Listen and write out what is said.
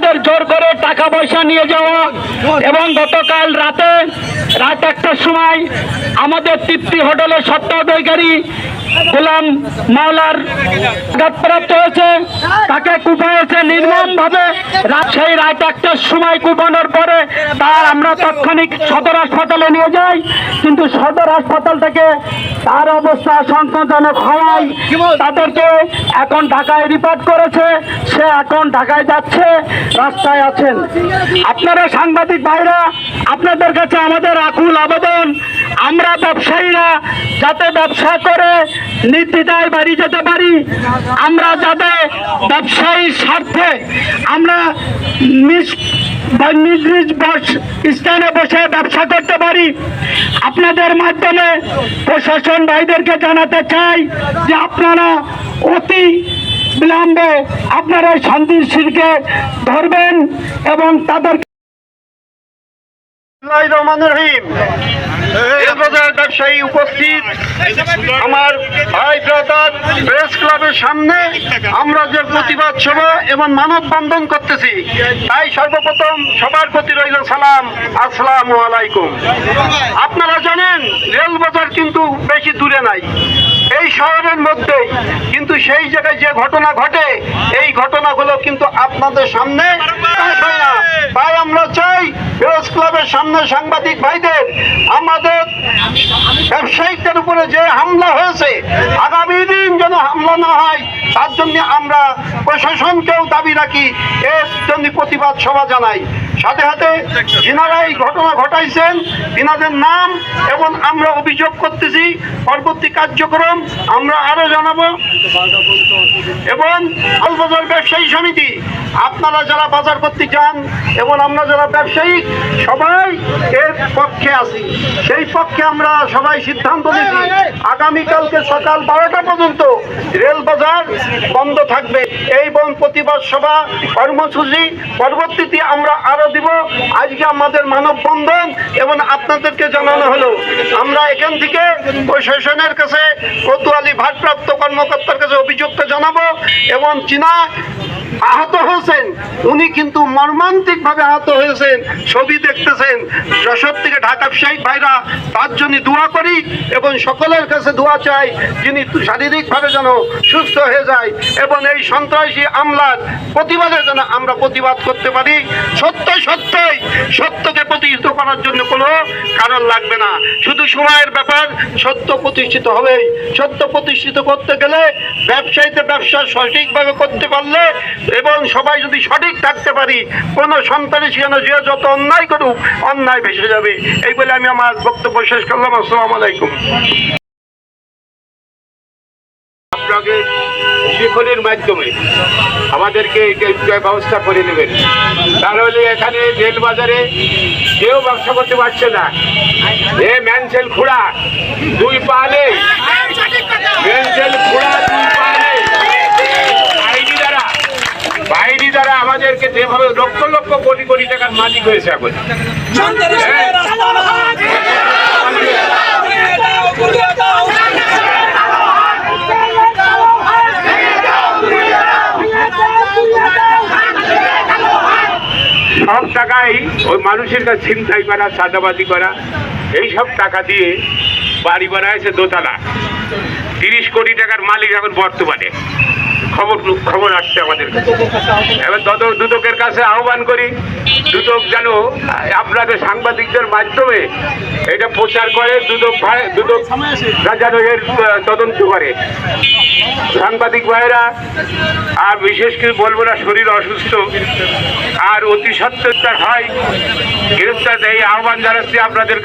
তাদের জোর করে টাকা পয়সা নিয়ে যাওয়া এবং গতকাল রাতে রাত একটার সময় আমাদের তৃপ্তি হোটেলের সত্ত্বাধিকারী গোলাম মাওলার আঘাতপ্রাপ্ত হয়েছে। তাকে কুপাইছে নির্মম ভাবে সেই রাত একটার সময় কুপানোর পরে তার আমরা তাৎক্ষণিক সদর হাসপাতালে নিয়ে যাই। কিন্তু সদর হাসপাতাল থেকে তার অবস্থা সংকটজনক হওয়ায় তাদেরকে এখন ঢাকায় রিপোর্ট করেছে। সে এখন ঢাকায় যাচ্ছে, রাস্তায় আছেন। আপনারা সাংবাদিক ভাইরা, আপনাদের কাছে আমাদের আকুল আবেদন আমরা ব্যবসায়ীরা যাতে ব্যবসা করে নির্দ্বিধায় বাড়ি যেতে পারি। আমরা যাতে ব্যবসায়ীর স্বার্থে আমরা নিজ স্থানে বসে ব্যবসা করতে পারি। আপনাদের মাধ্যমে প্রশাসন ভাইদেরকে জানাতে চাই যে আপনারা অতি বিলম্বে আপনারা শান্তির শিরকে ধরবেন এবং তাদের রহমানির রহিম। ব্যবসায়ী উপস্থিত, আমার ভাই ব্রাদার প্রেস ক্লাবের সামনে আমরা যে প্রতিবাদ সভা এবং মানববন্ধন করতেছি, তাই সর্বপ্রথম সবার প্রতি রইল সালাম, আসসালামু আলাইকুম। আপনারা জানেন, রেলবাজার কিন্তু বেশি দূরে নাই। এই শহরের মধ্যেই কিন্তু সেই জায়গায় যে ঘটনা ঘটে, এই ঘটনাগুলো কিন্তু আপনাদের সামনে তাই আমরা চাই প্রেস ক্লাবের সামনে সাংবাদিক ভাইদের, আমাদের ব্যবসায়িকদের উপরে যে হামলা হয়েছে, আগামী দিন যেন হামলা না হয়, তার জন্য আমরা প্রশাসনকেও দাবি রাখি, এর জন্য প্রতিবাদ সভা জানাই। সাথে সাথে যিনারা এই ঘটনা ঘটাইছেন তিনাদের নাম এবং আমরা অভিযোগ করতেছি, পরবর্তী কার্যক্রম আমরা আরও জানাব। এবং আলবাজার ব্যবসায়ী সমিতি, আপনারা যারা বাজার করতে চান এবং আমরা যারা ব্যবসায়ী, সবাই এর পক্ষে আছি। সেই পক্ষে আমরা সবাই সিদ্ধান্ত নিয়েছি, আগামীকালকে সকাল বারোটা পর্যন্ত রেল বাজার বন্ধ থাকবে। এই বন প্রতিবাদ সভা কর্মসূচি, পরবর্তীতে আমরা আরও দিব। আজকে আমাদের মানব বন্ধন এবং আপনাদেরকে জানানো হলো। আমরা এখান থেকে প্রশাসনের কাছে কোতোয়ালি ভারপ্রাপ্ত কর্মকর্তার কাছে অভিযোগটা জানাব এবং চীনা আহত হয়েছেন। উনি কিন্তু মর্মান্তিক ভাবে আহত হয়েছেন। ছবি দেখতেছেন। যশোর থেকে ঢাকা ব্যবসায়িক ভাইরা তার জন্য দোয়া করি এবং সকলের কাছে দোয়া চাই যিনি শারীরিকভাবে যেন সুস্থ হয়ে যায় এবং এই সন্ত্রাসী আমলার প্রতিবাদে যেন আমরা প্রতিবাদ করতে পারি। সত্য সত্যই, সত্যকে প্রতিষ্ঠিত করার জন্য কোনো কারণ লাগবে না। শুধু সময়ের ব্যাপার, সত্য প্রতিষ্ঠিত হবেই। সত্য প্রতিষ্ঠিত করতে গেলে ব্যবসায়ীতে ব্যবসা সঠিকভাবে করতে পারলে এবং সবাই যদি সঠিক থাকতে পারি, কোনো সন্তানের সেখানে যে যত অন্যায় করুক, অন্যায় ভেসে যাবে। এই বলে আমি আমার বক্তব্য শেষ করলাম। আসসালাম আলাইকুম। আপনাকে শিখনের মাধ্যমে আমাদেরকে ব্যবস্থা করে নেবেন। তাহলে এখানে রেল বাজারে কেউ ব্যবসা করতে পারছে না। এ ম্যানসেল খুঁড়া, দুই পা নেই ম্যানসেল খুঁড়া দুই পা নেই বাইরি দ্বারা বাইরি দ্বারা আমাদেরকে যেভাবে লক্ষ লক্ষ কোটি টাকার মালিক হয়েছে এখন। সব টাকাই ওই মানুষের কাছে ছিনতাই করা সাদাবাদি করা, এইসব টাকা দিয়ে বাড়ি বানাইছে দোতলা। তিরিশ কোটি টাকার মালিক এখন বর্তমানে। খবর খবর আসছে আমাদের এবার তত দুদকের কাছে আহ্বান করি দুদক যেন আপনাদের সাংবাদিকদের মাধ্যমে এটা প্রচার করে দুদক ভাই দুদক যেন এর তদন্ত করে। সাংবাদিক ভাইরা, আর বিশেষ করে বলব না, শরীর অসুস্থ, আর অতি সত্তরটা হয়, গ্রেফতার এই আহ্বান জানাচ্ছি আপনাদের